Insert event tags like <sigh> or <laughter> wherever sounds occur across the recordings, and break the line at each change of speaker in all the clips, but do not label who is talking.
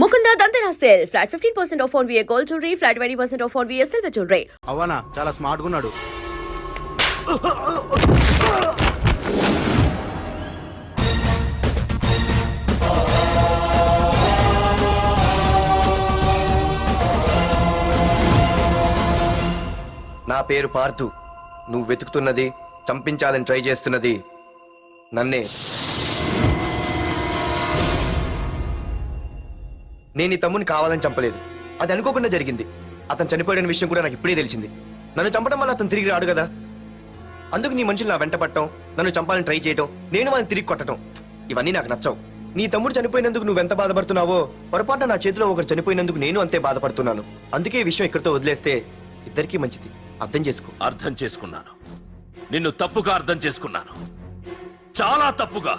Mukunda Dhanteras sale. Flat fifteen percent off on your gold flat twenty percent off on your silver
jewellery. చాలా smart గున్నాడు
నా పేరు పార్థు. నువ్వు వెతుకుతున్నది చంపించాలని try చేస్తున్నది నన్నే. నేను ఈ తమ్ముని కావాలని చంపలేదు. అది అనుకోకుండా జరిగింది. అతను చనిపోయిన విషయం కూడా నాకు ఇప్పుడే తెలిసింది. నన్ను చంపడం వల్ల అతను తిరిగి రాడు కదా? అందుకు నీ మనుషులు నా వెంట పట్టడం నన్ను చంపాలని ట్రై చేయడం నేను వాళ్ళని తిరిగి కొట్టడం. ఇవన్నీ నాకు నచ్చవు. నీ తమ్ముడు చనిపోయినందుకు నువ్వు ఎంత బాధపడుతున్నావో పొరపాటున నా చేతిలో ఒకరు చనిపోయినందుకు నేను అంతే బాధపడుతున్నాను. అందుకే ఈ విషయం ఇక్కడితో వదిలేస్తే ఇద్దరికీ మంచిది. అర్థం చేసుకో.
అర్థం చేసుకున్నాను. నిన్ను తప్పుగా అర్థం చేసుకున్నాను. చాలా తప్పుగా.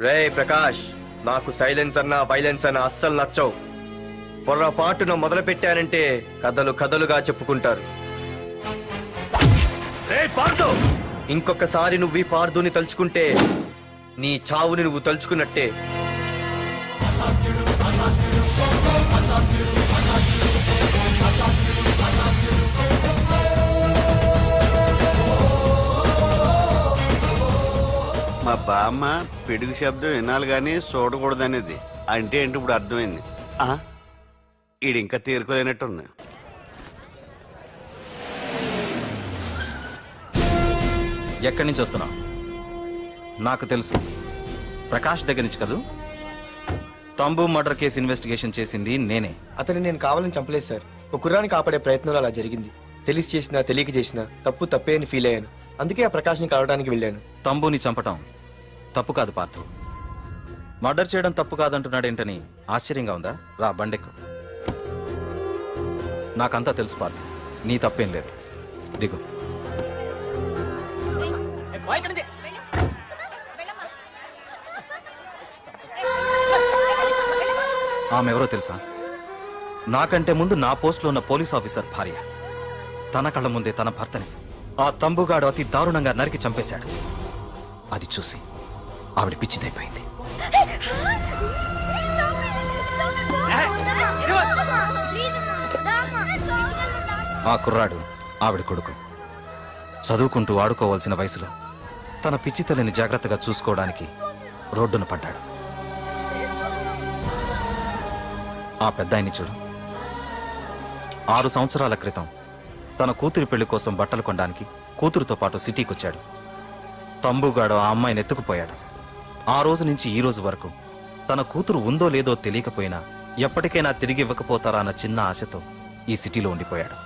రే ప్రకాష్ నాకు సైలెన్స్ అన్నా వైలెన్స్ అన్నా అస్సలు నచ్చవు. పొర్రపాటున మొదలు పెట్టానంటే కథలు కథలుగా చెప్పుకుంటారు. ఇంకొకసారి నువ్వు ఈ పార్దుని తలుచుకుంటే నీ చావుని నువ్వు తలుచుకున్నట్టే.
మా బామ్మ పిడుగు శబ్దం వినాలి కానీ చూడకూడదనేది. అంటే ఏంటి ఇప్పుడు అర్థమైంది? ఆ, ఈడు ఇంకా తీరుకోలేనట్టుంది.
ఎక్కడి నుంచి వస్తున్నావు? నాకు తెలుసు. ప్రకాష్ దగ్గర నుంచి కదూ? తంబు మర్డర్ కేసు ఇన్వెస్టిగేషన్ చేసింది నేనే.
అతన్ని నేను కావాలని చంపలేదు సార్. ఒక కుర్రాన్ని కాపాడే ప్రయత్నంలో అలా జరిగింది. తెలిసి చేసినా తెలియక చేసినా తప్పు తప్పే అని ఫీల్ అయ్యాను. అందుకే ఆ ప్రకాష్ని కలవడానికి వెళ్ళాను.
తంబుని చంపటం. తప్పు కాదు పార్థు. మర్డర్ చేయడం తప్పు కాదంటున్నాడేంటని ఆశ్చర్యంగా ఉందా? రా బండెక్కు. నాకంతా తెలుసు పార్థు. నీ తప్పేం లేదు. దిగు. ఆమె ఎవరో తెలుసా? నాకంటే ముందు నా పోస్టులో ఉన్న పోలీస్ ఆఫీసర్ భార్య. తన కళ్ళ ముందే తన భర్తని ఆ తంబుగాడు అతి దారుణంగా నరికి చంపేశాడు. అది చూసి ఆవిడ పిచ్చిదైపోయింది. ఆ కుర్రాడు ఆవిడ కొడుకు. చదువుకుంటూ ఆడుకోవాల్సిన వయసులో తన పిచ్చి తల్లిని జాగ్రత్తగా చూసుకోవడానికి రోడ్డున పడ్డాడు. ఆ పెద్దాయని చూడు. ఆరు సంవత్సరాల క్రితం తన కూతురి పెళ్ళి కోసం బట్టలు కొనడానికి కూతురుతో పాటు సిటీకొచ్చాడు. తంబుగాడు ఆ అమ్మాయిని ఎత్తుకుపోయాడు. ఆ రోజు నుంచి ఈ రోజు వరకు తన కూతురు ఉందో లేదో తెలియకపోయినా ఎప్పటికైనా తిరిగి ఇవ్వకపోతారా అన్న చిన్న ఆశతో ఈ సిటీలో ఉండిపోయాడు.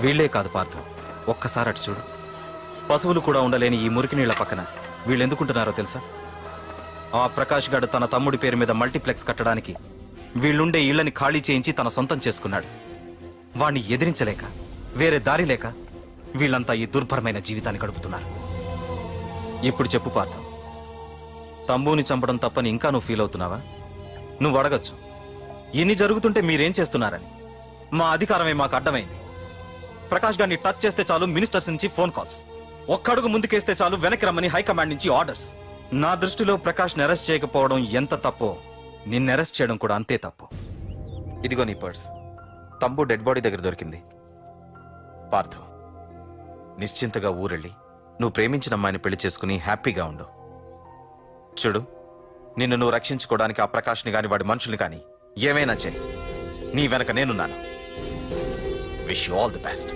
వీళ్ళే కాదు పార్థం ఒక్కసారి అటు చూడు. పశువులు కూడా ఉండలేని ఈ మురికి నీళ్ళ పక్కన వీళ్ళెందుకుంటున్నారో తెలుసా? ఆ ప్రకాష్ గాడు తన తమ్ముడి పేరు మీద మల్టీప్లెక్స్ కట్టడానికి వీళ్ళుండే ఇళ్ళని ఖాళీ చేయించి తన సొంతం చేసుకున్నాడు. వాణ్ణి ఎదిరించలేక వేరే దారి లేక వీళ్ళంతా ఈ దుర్భరమైన జీవితాన్ని గడుపుతున్నారు. ఇప్పుడు చెప్పు పార్థం తంబూని చంపడం తప్పని ఇంకా నువ్వు ఫీల్ అవుతున్నావా? నువ్వు అడగచ్చు. ఇన్ని జరుగుతుంటే మీరేం చేస్తున్నారని. మా అధికారమే మాకు అడ్డమైంది. ప్రకాష్ గారిని టచ్ చేస్తే చాలు మినిస్టర్స్ నుంచి ఫోన్ కాల్స్. ఒక్కడుగు ముందుకేస్తే చాలు వెనక్కి రమ్మని హైకమాండ్ నుంచి ఆర్డర్స్. నా దృష్టిలో ప్రకాష్ని అరెస్ట్ చేయకపోవడం ఎంత తప్పో నిన్ను అరెస్ట్ చేయడం కూడా అంతే తప్పు. ఇదిగో నీ పర్స్. తంబు డెడ్ బాడీ దగ్గర దొరికింది. పార్థు నిశ్చింతగా ఊరెళ్ళి నువ్వు ప్రేమించిన అమ్మాయిని పెళ్ళి చేసుకుని హ్యాపీగా ఉండు. చూడు నిన్ను నువ్వు రక్షించుకోవడానికి ఆ ప్రకాష్ని కాని వాడి మనుషుల్ని కాని ఏమైనా చేయి. నీ వెనక నేనున్నాను. Wish you all the best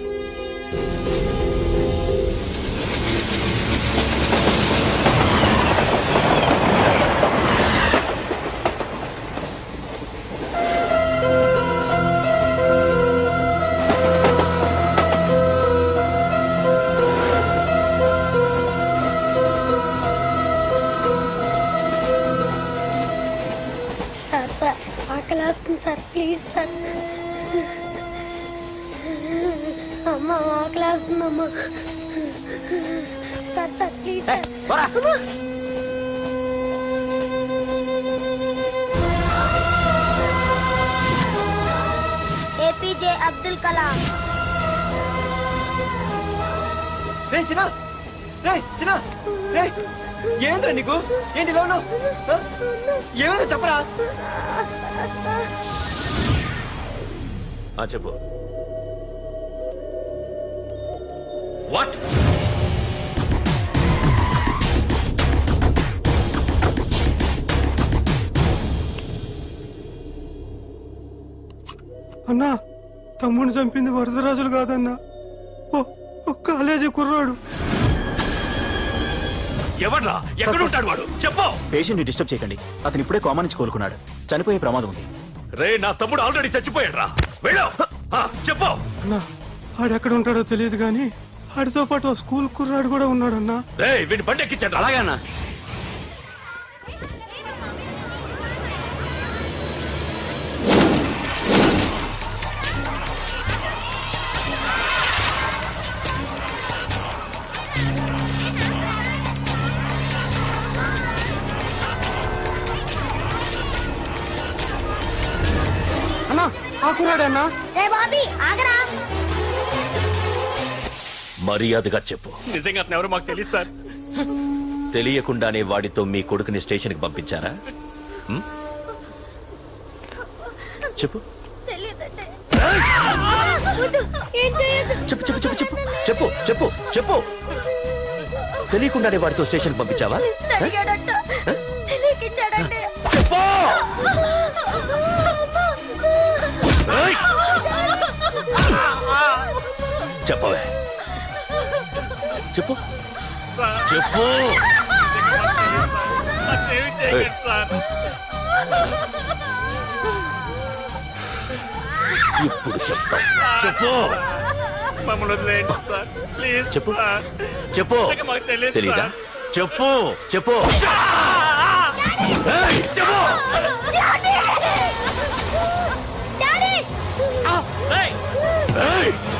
APJ Abdul Kalam
రే చిన్న. రే చిన్న. రే ఏమైందిరా నీకు? ఏంటి ఇలా ఉన్నావు? ఏమైందో చెప్పరా?
ఆ చెప్పు. వాట్
అన్నా తమ్ముడు చంపింది వరదరాజులు కాదన్నా. ఓ కాలేజీ కుర్రాడు.
ఎవడ్రా ఎక్కడుంటాడు వాడు? చెప్పు.
పేషెంట్ని డిస్టర్బ్ చేయకండి. అతను ఇప్పుడే కోమా నుంచి కోలుకున్నాడు. చనిపోయే ప్రమాదం ఉంది.
రే నా తమ్ముడు ఆల్రెడీ చచ్చిపోయాడు రా వెళ్ళు చెప్పు.
అన్నా ఆడెక్కడ ఉంటాడో తెలియదు కానీ ఆడితో పాటు స్కూల్ కుర్రాడు కూడా ఉన్నాడన్నా.
రే వీడిని బండి ఎక్కించండి
అలాగేనా
అన్నా. కుర్రాడన్నా
రే బాబీ ఆగరా.
మర్యాదగా చెప్పు.
నిజంగా అతను ఎవరు మాకు తెలియదు సార్.
తెలియకుండానే వాడితో మీ కొడుకుని స్టేషన్కి పంపించారా? హ్మ్? చెప్పు.
తెలియదండి. వద్దు ఏం చేయొద్దు.
చెప్పు చెప్పు చెప్పు చెప్పు. చెప్పు చెప్పు చెప్పు. తెలియకుండానే వాడితో స్టేషన్కి పంపించావా?
అడిగాడంట
చెప్పవే. చెప్పు. చెప్పు. ఇప్పుడు చెప్తాం. చెప్పు. చెప్పు. చెప్పు. తెలీదా? చెప్పు. చెప్పు. చెప్పు. ఏయ్!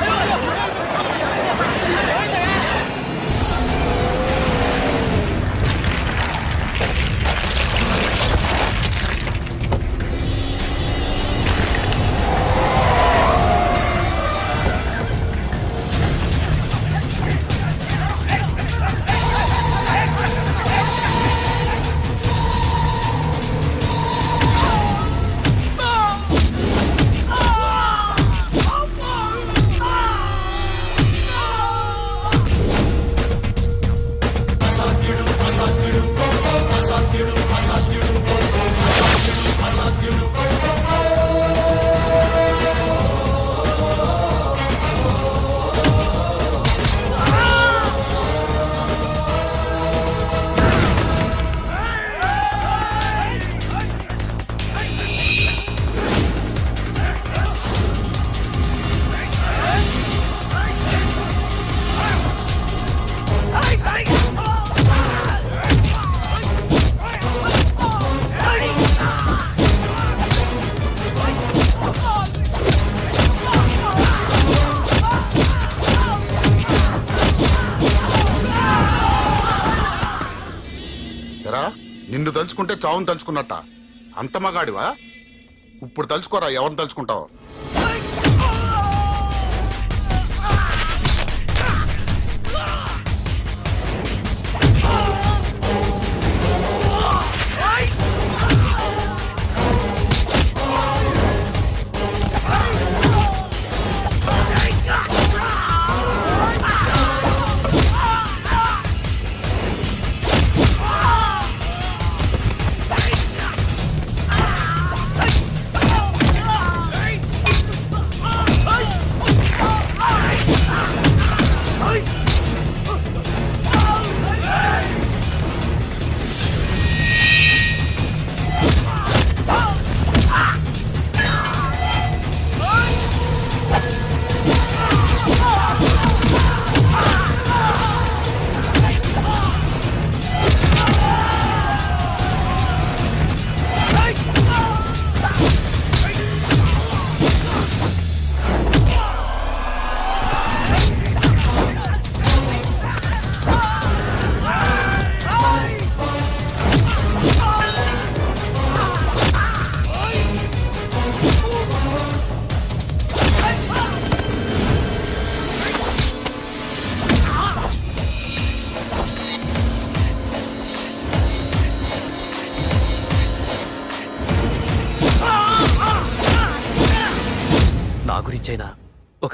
అయ్యో మన
తలుచుకుంటే చావును తలుచుకున్నట్ట. అంత మగాడివా? ఇప్పుడు తలుచుకోరా ఎవరిని తలుచుకుంటావు?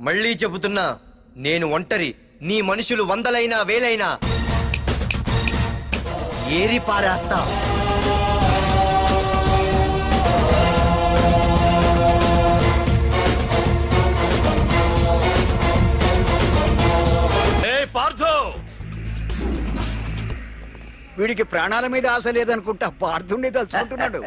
మళ్ళీ చెబుతున్నా నేను ఒంటరి. నీ మనుషులు వందలైనా వేలైనా. ఏరి పారేస్తా.
ఏ పార్థు!
వీడికి ప్రాణాల మీద ఆశ లేదనుకుంటా పార్థుండి తలుచుకుంటున్నాడు.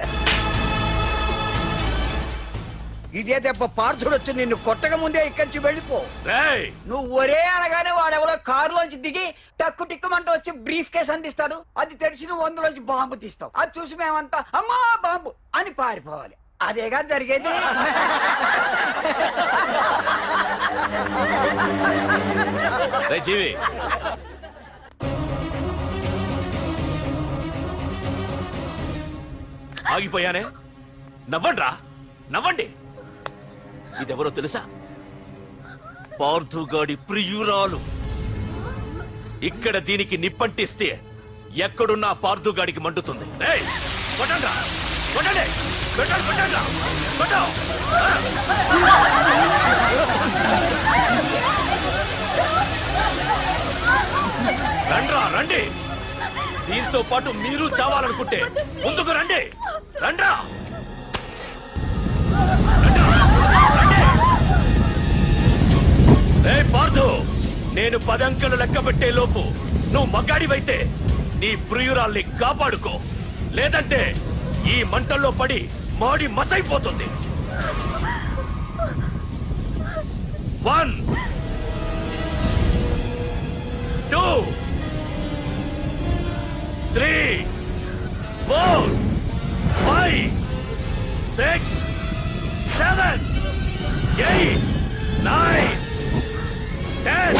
ఇదే దెబ్బ పార్థుడు వచ్చి నిన్ను కొట్టక ముందే ఇక్కడి నుంచి వెళ్ళిపో.
రేయ్!
నువ్వు ఒరే అనగానే వాడెవడో కారులోంచి దిగి టక్కు టిక్కుమంటూ వచ్చి బ్రీఫ్ కేస్ అందిస్తాడు. అది తెరిచి నువ్వు అందులోంచి బాంబు తీస్తావు. అది చూసి మేమంతా అమ్మా బాంబు! అని పారిపోవాలి. అదేగా జరిగేది.
రే జీవి! ఆగిపోయానే? నవ్వండ్రా? నవ్వండి! ఇదెవరో తెలుసా? పార్థుగాడి ప్రియురాలు. ఇక్కడ దీనికి నిప్పంటిస్తే ఎక్కడున్నా పార్థుగాడికి మండుతుంది. రండ్రా రండి. దీంతో పాటు మీరు చావాలనుకుంటే ముందుకు రండి. రండ్రా, ఏ పార్థు నేను పదంకెలు లెక్క పెట్టే లోపు నువ్వు మగాడివైతే నీ ప్రియురాల్ని కాపాడుకో. లేదంటే ఈ మంటల్లో పడి మాడి మసైపోతుంది. One. Two. Three. Four. Five. Six. Seven. Eight. Nine. Ten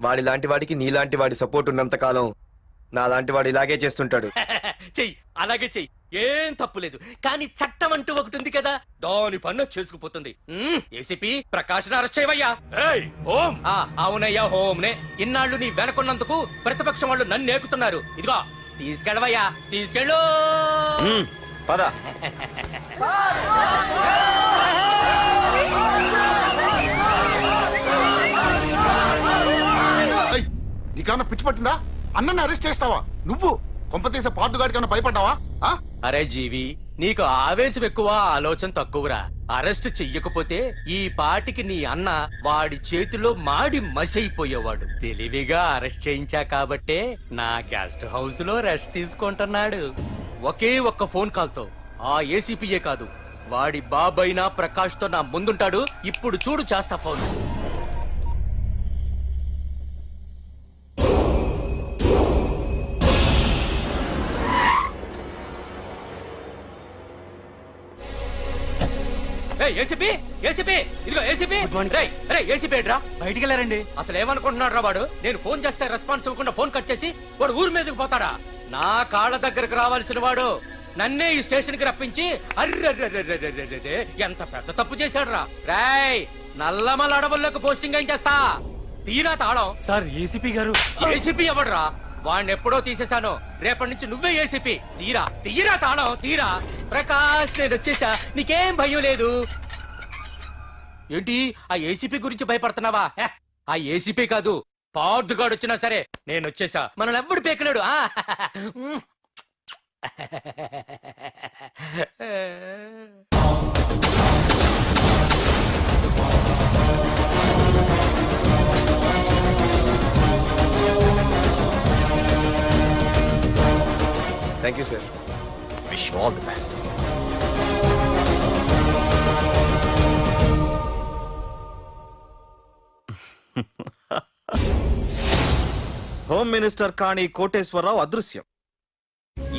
వాడిలాంటి వాడికి నీలాంటి వాడి సపోర్ట్ ఉన్నంత కాలం నాలాంటి వాడు ఇలాగే చేస్తుంటాడు. <laughs>
చెయ్యి అలాగే చెయ్యి. ఏం తప్పులేదు కానీ చట్టం అంటూ ఒకటి ఉంది కదా దాని పన్ను చేసుకుపోతుంది. ఏసీపీ ప్రకాశ్ అరెస్ట్ చేయవయ్యా
ఏయ్ ఓం.
ఆ, అవునయ్యా హోమ్నే. ఇన్నాళ్ళు నీ వెనకున్నందుకు ప్రతిపక్షం వాళ్ళు నన్ను నేకుతున్నారు ఇదిగో తీసుకెళ్ళవయ్యా తీసుకెళ్ళు.
పద. <laughs>
నీకేమన్నా పిచ్చి పట్టిందా? అన్నని అరెస్ట్ చేస్తావా? నువ్వు కొంపతీస పాటుగాడికి ఏమన్నా భయపడ్డావా? ఆ?
అరే జీవి నీకు ఆవేశం ఎక్కువ ఆలోచన తక్కువరా. అరెస్ట్ చెయ్యకపోతే ఈ పాటికి నీ అన్న వాడి చేతిలో మాడి మసైపోయేవాడు. తెలివిగా అరెస్ట్ చేయించా కాబట్టే నా గెస్ట్ హౌస్లో రెస్ట్ తీసుకుంటున్నాడు. ఒకే ఒక్క ఫోన్ కాల్తో. ఆ ఏసీపీయే కాదు. వాడి బాబైనా ప్రకాష్తో నా ముందుంటాడు. ఇప్పుడు చూడు చేస్తా ఫోన్. ఏసీపీ ఏసీపీ ఇదిగో ఏసీపీ. రేయ్, ఏసీపీ ఏంట్రా?
బయటికి వెళ్ళారండి.
అసలు ఏమనుకుంటున్నాడు రా వాడు? నేను ఫోన్ చేస్తే రెస్పాన్స్ ఇవ్వకుండా ఫోన్ కట్ చేసి వాడు ఊరి మీదకి పోతాడా? నా కాళ్ళ దగ్గరకు రావాల్సిన వాడు నన్నే ఈ స్టేషన్కి రప్పించి అర్రెర్రెర్రెర్రెర్రెర్రె, ఎంత పెద్ద తప్పు చేశాడు రా రాయ్ నల్లమల అడవుల్లోకి పోస్టింగ్ ఏం చేస్తా? తీరా తాళం.
సార్ ఏసీపీ గారు.
ఏసీపీ ఎవడ్రా? వాడిని ఎప్పుడో తీసేశాను. రేపటి నుంచి నువ్వే ఏసీపీ. తీరా తీరా తాళం తీరా. ప్రకాష్ నేను వచ్చేసా. నీకేం భయం లేదు. ఏంటి? ఆ ఏసీపీ గురించి భయపడుతున్నావా? ఆ ఏసీపీ కాదు. పార్దుగాడు వచ్చినా సరే నేను వచ్చేసా. మనల్ని ఎవ్వడు పేకలేడు. ఆ <laughs>
thank you sir
wish all the best home minister Kani Koteswararao అదృశ్యం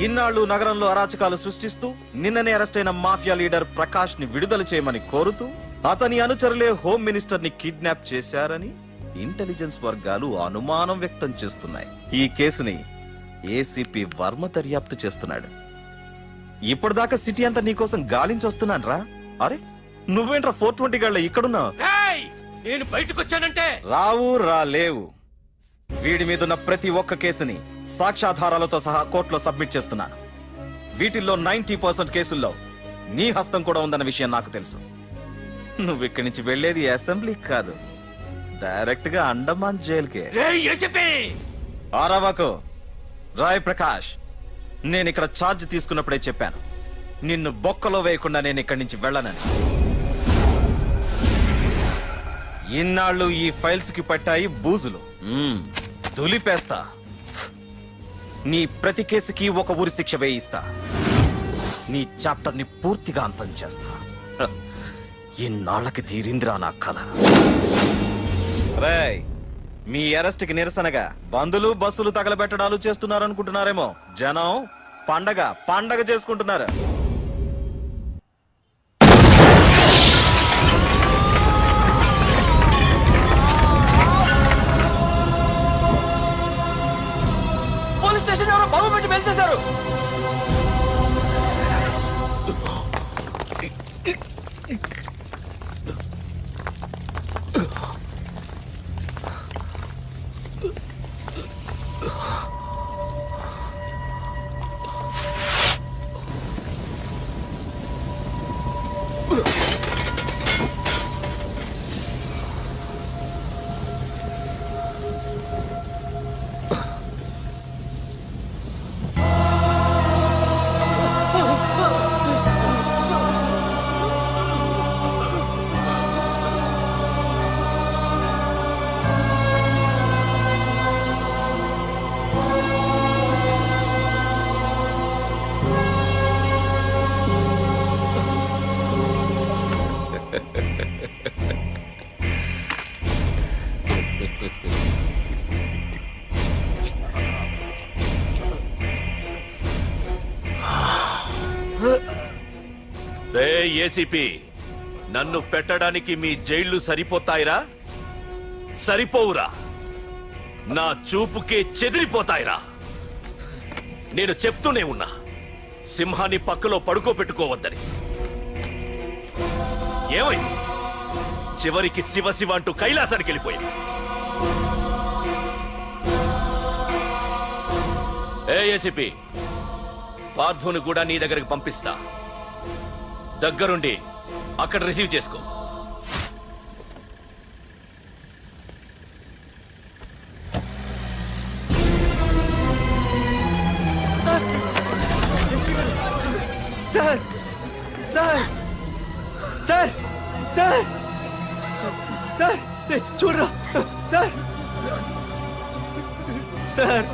ఇన్నాళ్ళు నగరంలో అరాచకాలు సృష్టిస్తూ నిన్ననే అరెస్ట్ అయిన మాఫియా లీడర్ ప్రకాష్ని విడుదల చేయమని కోరుతూ అతని అనుచరులే హోమ్ మినిస్టర్ని కిడ్నాప్ చేశారని ఇంటెలిజెన్స్ వర్గాలు అనుమానం వ్యక్తం చేస్తున్నాయి ఈ కేసుని ఏసీపీ వర్మ దర్యాప్తు చేస్తున్నాడు. ఇప్పటిదాకా సిటీ అంతా నీకోసం గాలించొస్తున్నాను రా అరే నువ్వేంట్రా ఫోర్ ట్వంటీ గాళ్ళ ఇక్కడున్నావు?
ఏయ్! నేను బయటకు వచ్చానంటే
రావు రా లేవు. వీడి మీదున్న ప్రతి ఒక్క కేసుని సాక్ష్యాధారాలతో సహా కోర్టులో సబ్మిట్ చేస్తున్నాను వీటిల్లో నైన్టీ పర్సెంట్ కేసుల్లో నీ హస్తం కూడా ఉందన్న విషయం నాకు తెలుసు. నువ్వు ఇక్కడి నుంచి వెళ్ళేది అసెంబ్లీ కాదు. డైరెక్ట్గా అండమాన్ జైలుకే! ఆరావాకు రాయ్ ప్రకాష్ నేను ఇక్కడ ఛార్జ్ తీసుకున్నప్పుడే చెప్పాను. నిన్ను బొక్కలో వేయకుండా నేను ఇక్కడి నుంచి వెళ్ళనని. ఇన్నాళ్ళు ఈ ఫైల్స్కి పట్టాయి బూజులు. మ్మ్, దులిపేస్తా. నీ ప్రతి కేసుకి ఒక ఊరి శిక్ష వేయిస్తా. నీ చాప్టర్ని పూర్తిగా అంతం చేస్తా. హ, ఇన్నాళ్ళకి తీరిందిరా నా కళ రేయ్ మీ అరెస్ట్కి నిరసనగా బందులు బస్సులు తగలబెట్టడాలు చేస్తున్నారనుకుంటున్నారేమో. జనం పండగ పండగ చేసుకుంటున్నారు.
రే ఏసీపీ నన్ను పెట్టడానికి మీ జైళ్ళు సరిపోతాయిరా? సరిపోవురా. నా చూపుకే చెదిరిపోతాయిరా. నేను చెప్తూనే ఉన్నా సింహాన్ని పక్కలో పడుకోబెట్టుకోవద్దని. ఏమైంది చివరికి శివ శివ అంటూ కైలాసానికి వెళ్ళిపోయింది. ఏ ఏసీపీ పార్థుని కూడా నీ దగ్గరికి పంపిస్తా. దగ్గరుండి అక్కడ రిసీవ్ చేసుకో.
Sir. Sir. Sir. Sir. Sir. ఏ, చూడరా. సార్. సార్.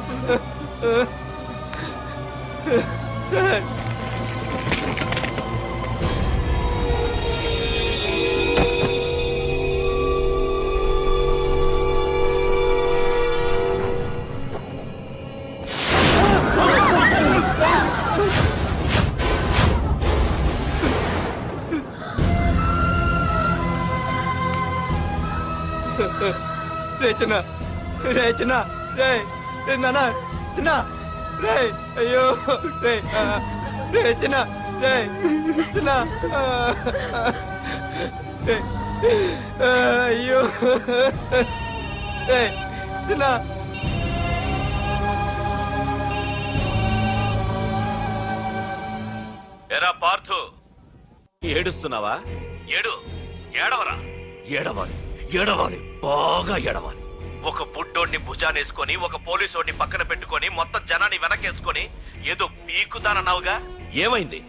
సార్. రే చిన్న రే చిన్న రే రే నాన్న చిన్న రే అయ్యో రే రే చిన్న రే చిన్న అయ్యో రే చిన్న.
ఎరా పార్థు. ఏడుస్తున్నావా? ఏడు ఏడవరా. ఏడవాలి. ఏడవాలి. బాగా ఏడవాలి. ఒక బుడ్డోడిని భుజానేసుకొని ఒక పోలీసోడిని పక్కన పెట్టుకొని మొత్తం జనాన్ని వెనకేసుకొని ఏదో పీకుతానన్నావుగా? ఏమైంది?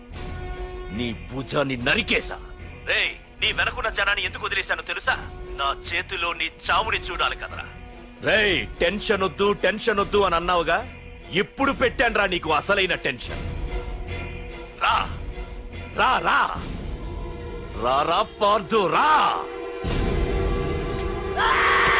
నీ భుజాన్ని నరికేశా? రేయ్ నీ వెనకున్న జనాన్ని ఎందుకు వదిలేశానో తెలుసా? నా చేతిలో నీ చావుని చూడాలి కదరా. రేయ్ టెన్షన్ వద్దు టెన్షన్ వద్దు అని అన్నావుగా? ఇప్పుడు పెట్టానురా నీకు అసలైన టెన్షన్. రా. రా రా. రా రా పార్థు రా.
Ah!